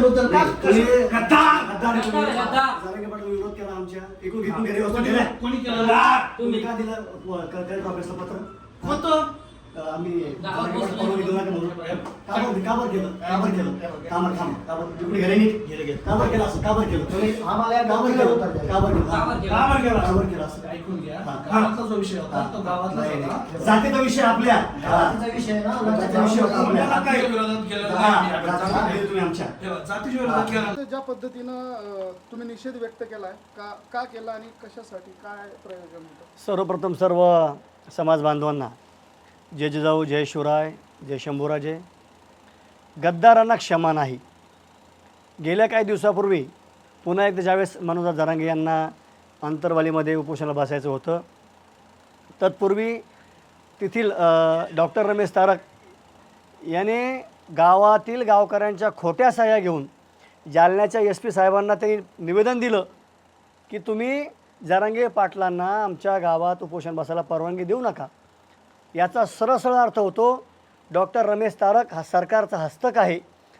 बोलतात का. जरांगे पाटील विरोध केला आमच्या. एकूण घेतून घरी वस्तू दिल्या. कोणी केलं! तुम्ही. का दिलं? कलेक्टर ऑफिसला पत्र? होतं. आम्ही नका म्हणून. का बरं- का बरं केलं? का बरं केलं? का बरं थांब. का बरं इकडे घरी नीट गेले, गेले. का बरं केलं असं? का बरं केलं? तुम्ही आम्हाला का बरं केलं? का बरं केलं? का बरं केलं? का बरं केलं? का बरं केलं असं. ऐकून घ्या. हा. गावातला जो विषय होता तो गावातला होता. जातीचा विषय आपल्या. जातीचा विषय ना, जातीचा होता आपल्या. विरोधात हा, तुम्ही आमच्या. जातीच्या विरोधात ज्या पद्धतीनं तुम्ही निषेध व्यक्त केलाय का का केला आणि कशासाठी? काय प्रयोजन होतं? सर्वप्रथम सर्व समाज बांधवांना जय जिजाऊ जय शिवराय जय शंभूराजे. गद्दारांना क्षमा नाही. गेल्या काही दिवसापूर्वी पुन्हा एकदा ज्यावेळेस मनोज जरांगे यांना अंतरवालीमध्ये उपोषणाला बसायचं होतं तत्पूर्वी तेथील डॉक्टर रमेश तारक याने गावातील गावकऱ्यांच्या खोट्या सह्या घेऊन जालन्याच्या एस पी साहेबांना त्यांनी निवेदन दिलं की तुम्ही जरांगे पाटलांना आमच्या गावात उपोषण बसायला परवानगी देऊ नका. याचा सरळ सरळ अर्थ होतो डॉक्टर रमेश तारक हा सरकारचा हस्तक आहे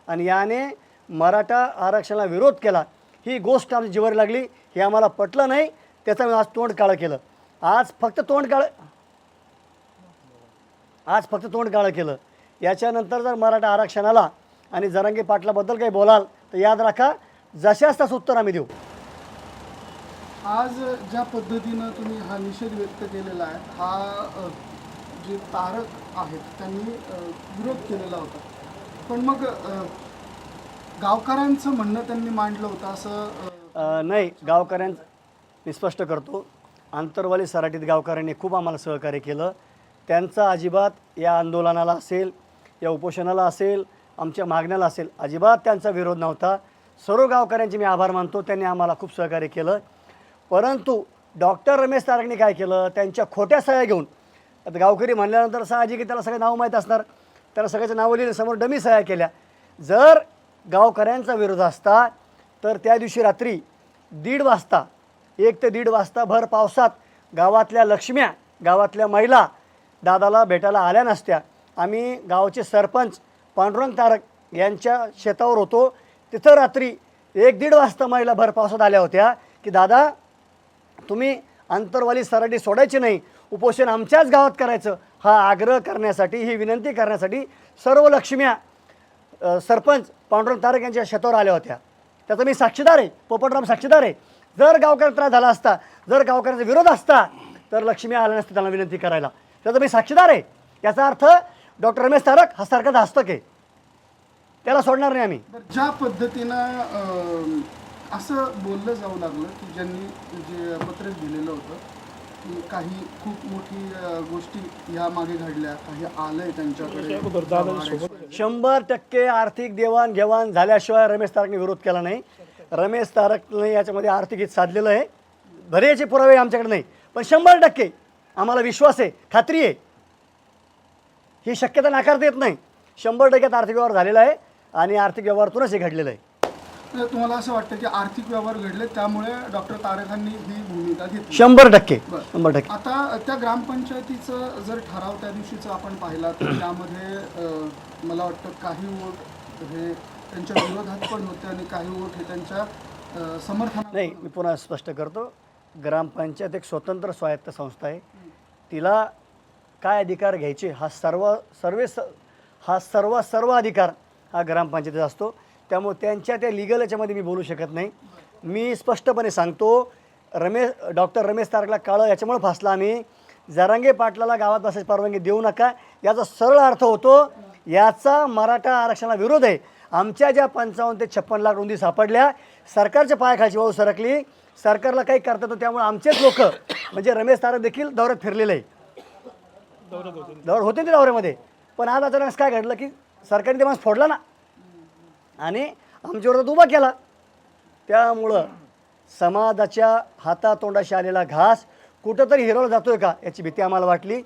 आणि याने मराठा आरक्षणाला विरोध केला. ही गोष्ट आमची जिवारी लागली हे आम्हाला पटलं नाही त्याचं आम्ही आज तोंड काळं केलं. आज फक्त तोंड काळं आज फक्त तोंड काळं केलं. याच्यानंतर जर मराठा आरक्षणाला आणि जरंगी पाटलाबद्दल काही बोलाल तर याद राखा जशाच तसं उत्तर आम्ही देऊ. आज ज्या पद्धतीनं तुम्ही हा निषेध व्यक्त केलेला आहे हा जे तारक आहेत त्यांनी विरोध केलेला होता. पण मग गावकऱ्यांचं म्हणणं त्यांनी मांडलं होतं असं नाही गावकऱ्यांचं मी स्पष्ट करतो. आंतरवाली सराटीत गावकऱ्यांनी खूप आम्हाला सहकार्य केलं. त्यांचा अजिबात या आंदोलनाला असेल या उपोषणाला असेल आमच्या मागण्याला असेल अजिबात त्यांचा विरोध नव्हता. सर्व गावकऱ्यांचे मी आभार मानतो. त्यांनी आम्हाला खूप सहकार्य केलं. परंतु डॉक्टर रमेश तारकने काय केलं? त्यांच्या खोट्या सह्या घेऊन आता गावकरी म्हणल्यानंतर साहजिक आहे, त्याला सगळे नाव माहीत असणार. त्याला सगळ्याचं नावं लिहिलं समोर डमी सह्या केल्या. जर गावकऱ्यांचा विरोध असता तर त्या दिवशी रात्री दीड वाजता एक ते दीड वाजता भर पावसात गावातल्या लक्ष्म्या गावातल्या महिला दादाला भेटायला आल्या नसत्या. आम्ही गावचे सरपंच पांडुरंग तारक यांच्या शेतावर होतो. तिथं रात्री एक दीड वाजता महिला भर पावसात आल्या होत्या की दादा तुम्ही अंतरवाली सराटी सोडायची नाही. उपोषण आमच्याच गावात करायचं हा आग्रह करण्यासाठी ही विनंती करण्यासाठी सर्व लक्ष्म्या सरपंच पांडुरंग तारक यांच्या शेतावर आल्या होत्या. त्याचा मी साक्षीदार आहे पोपटराम साक्षीदार आहे. जर गावकऱ्यांना त्रास झाला असता जर गावकऱ्यांचा विरोध असता तर लक्ष्मी आल्या नसते त्यांना विनंती करायला. त्याचा मी साक्षीदार आहे. याचा अर्थ डॉक्टर रमेश तारक हा सरकारचा हस्तक आहे. त्याला सोडणार नाही आम्ही. ज्या पद्धतीनं असं बोललं जाऊ लागलं की ज्यांनी जे पत्र दिलेलं होतं की काही खूप मोठी गोष्टी यामागे घडल्या. काही आलंय त्यांच्याकडे. शंभर टक्के आर्थिक देवाणघेवाण झाल्याशिवाय रमेश तारकने विरोध केला नाही. रमेश तारकने याच्यामध्ये आर्थिक हित साधलेलं आहे. याचे पुरावे आमच्याकडे नाही. पण शंभर टक्के आम्हाला विश्वास आहे खात्री आहे. ही शक्यता नाकारता येत नाही. शंभर टक्क्यात आर्थिक व्यवहार झालेला आहे आणि आर्थिक व्यवहारातूनच हे घडलेलं आहे. तर तुम्हाला असं वाटतं की आर्थिक व्यवहार घडले त्यामुळे डॉक्टर तारकांनी ही भूमिका घेतली. शंभर टक्के बरं. शंभर टक्के. आता त्या ग्रामपंचायतीचं जर ठराव त्या दिवशीचा आपण पाहिला तर त्यामध्ये अ, मला वाटतं काही वोट हे त्यांच्या विरोधात पण होते आणि काही वोट हे त्यांच्या अ, समर्थनात नाही मी पुन्हा स्पष्ट करतो. ग्रामपंचायत एक स्वतंत्र स्वायत्त संस्था आहे. तिला काय अधिकार घ्यायचे हा सर्व सर्वे स हा सर्व सर्व अधिकार हा ग्रामपंचायतीचा असतो. त्यामुळे त्यांच्या त्या लिगल याच्यामध्ये मी बोलू शकत नाही. मी स्पष्टपणे सांगतो रमेश डॉक्टर रमेश तारकला काळं याच्यामुळे फासला आम्ही. जरांगे पाटलाला गावात बसायची परवानगी देऊ नका. याचा सरळ अर्थ होतो याचा मराठा आरक्षणाला विरोध आहे. आमच्या ज्या पंचावन्न ते छप्पन लाख रुंदी सापडल्या सरकारच्या पायाखालची वाहू सरकली. सरकारला काही करता येतो त्यामुळे आमचेच लोक म्हणजे रमेश तारक देखील दौऱ्यात फिरलेले आहे दौर होते. ते दौऱ्यामध्ये. पण आज अचानक काय घडलं की सरकारने ते माणूस फोडला ना? आणि आमच्यावर उभा केला. त्यामुळं समाजाच्या हातातोंडाशी आलेला घास कुठंतरी हिरवला जातोय का याची भीती आम्हाला वाटली.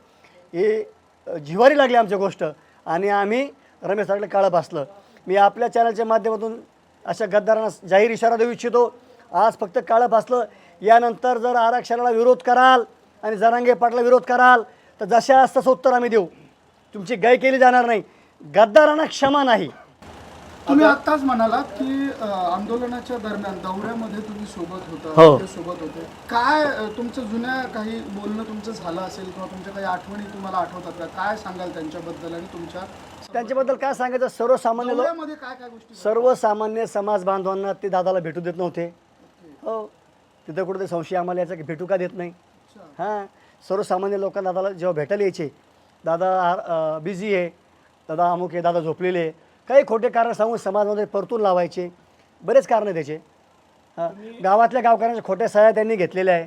हे जिव्हारी लागली आमची गोष्ट आणि आम्ही रमेश सारकडे काळं बसलं मी आपल्या चॅनलच्या माध्यमातून अशा गद्दारांना जाहीर इशारा देऊ इच्छितो. आज फक्त काळं भासलं. यानंतर जर आरक्षणाला विरोध कराल आणि जरांगे पाटला विरोध कराल तर जशा तसं उत्तर आम्ही देऊ. तुमची गाय केली जाणार नाही. गद्दारांना क्षमा नाही. तुम्ही आत्ताच म्हणालात की अ, आंदोलनाच्या दरम्यान दौऱ्यामध्ये तुम्ही सोबत होता हो. ते सोबत होते. काय अ, तुमचं जुन्या काही बोलणं तुमचं झालं असेल किंवा तुमच्या काही आठवणी तुम्हाला आठवतात का? काय सांगाल त्यांच्याबद्दल आणि तुमच्या त्यांच्याबद्दल काय सांगायचं? सर्वसामान्य लोक दौऱ्यामध्ये काय काय गोष्टी सर्वसामान्य समाज बांधवांना ते दादाला भेटू देत नव्हते. हो. तिथं कुठे संशय आम्हाला याचा की भेटू का देत नाही? अच्छा. हां. सर्वसामान्य लोकांना दादाला जेव्हा भेटायला यायचे दादा बिझी आहे. दादा अमुक आहे दादा झोपलेले आहे. काही खोटे कारण सांगून समाजामध्ये परतून लावायचे. बरेच कारणं त्याचे. हां गावातल्या गावकऱ्यांच्या खोट्या सह्या त्यांनी घेतलेल्या आहे.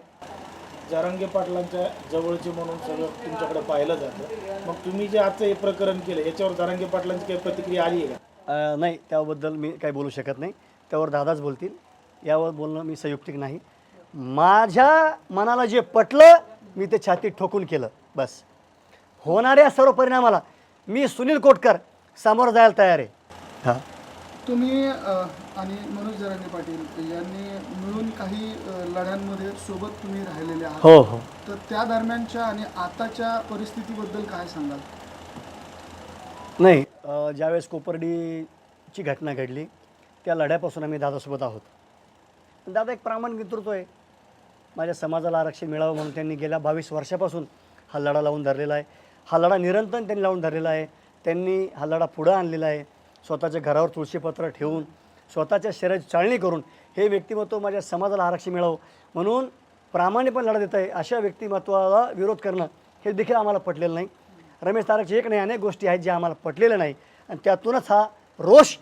जारंगे पाटलांच्या जवळचे म्हणून सगळं तुमच्याकडे पाहिलं जातं. मग तुम्ही जे आजचं हे प्रकरण केलं याच्यावर जारंगे पाटलांची काही प्रतिक्रिया आली आहे का? नाही त्याबद्दल मी काही बोलू शकत नाही. त्यावर दादाच बोलतील. यावर बोलणं मी संयुक्तिक नाही. माझ्या मनाला जे पटलं मी ते छातीत ठोकून केलं. बस. होणाऱ्या सर्व परिणामाला मी सुनील कोटकर समोर जायला तयार आहे. हां. तुम्ही अ, आणि मनोज जरांगे पाटील यांनी मिळून काही अ, लढ्यांमध्ये सोबत तुम्ही राहिलेले आहात. हो हो. तर त्या दरम्यानच्या आणि आताच्या परिस्थितीबद्दल काय सांगाल? नाही अ, ज्यावेळेस कोपर्डीची घटना घडली त्या लढ्यापासून आम्ही दादासोबत आहोत. दादा एक प्रामाणिक नेतृत्व आहे. माझ्या समाजाला आरक्षण मिळावं म्हणून त्यांनी गेल्या बावीस वर्षापासून हा लढा लावून धरलेला आहे. हा लढा निरंतर त्यांनी लावून धरलेला आहे. त्यांनी हा लढा पुढं आणलेला आहे. स्वतःच्या घरावर तुळशीपत्र ठेवून स्वतःच्या शरीराची चाळणी करून हे व्यक्तिमत्व माझ्या समाजाला आरक्षण मिळावं. म्हणून प्रामाणिकपणे लढा देत आहे. अशा व्यक्तिमत्वाला विरोध करणं हे देखील आम्हाला पटलेलं नाही. रमेश तारकची एक नाही अनेक गोष्टी आहेत ज्या आम्हाला पटलेल्या नाही. आणि त्यातूनच हा रोष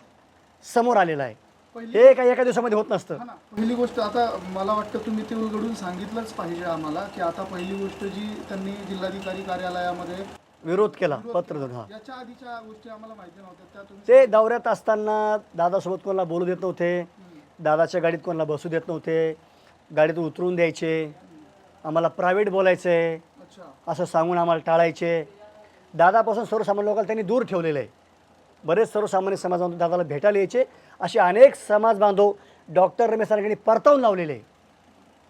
समोर आलेला आहे. हे काही एका दिवसामध्ये होत नसतं. पहिली गोष्ट आता मला वाटतं तुम्ही ते उलगडून सांगितलंच पाहिजे आम्हाला की आता पहिली गोष्ट जी त्यांनी जिल्हाधिकारी कार्यालयामध्ये विरोध केला पत्र हा. याच्या आधीच्या गोष्टी आम्हाला माहिती नव्हत्या त्या तुम्ही ते दौऱ्यात असताना दादासोबत कोणाला बोलू देत नव्हते दादाच्या गाडीत कोणाला बसू देत नव्हते गाडीत उतरून द्यायचे आम्हाला प्रायव्हेट बोलायचं आहे अच्छा. असं सांगून आम्हाला टाळायचे. दादापासून सर्वसामान्य लोकांना त्यांनी दूर ठेवलेलं. आहे बरेच सर्वसामान्य समाज बांधव दादाला भेटायला यायचे. असे अनेक समाज बांधव डॉक्टर रमेश यांनी परतावून लावलेले. आहे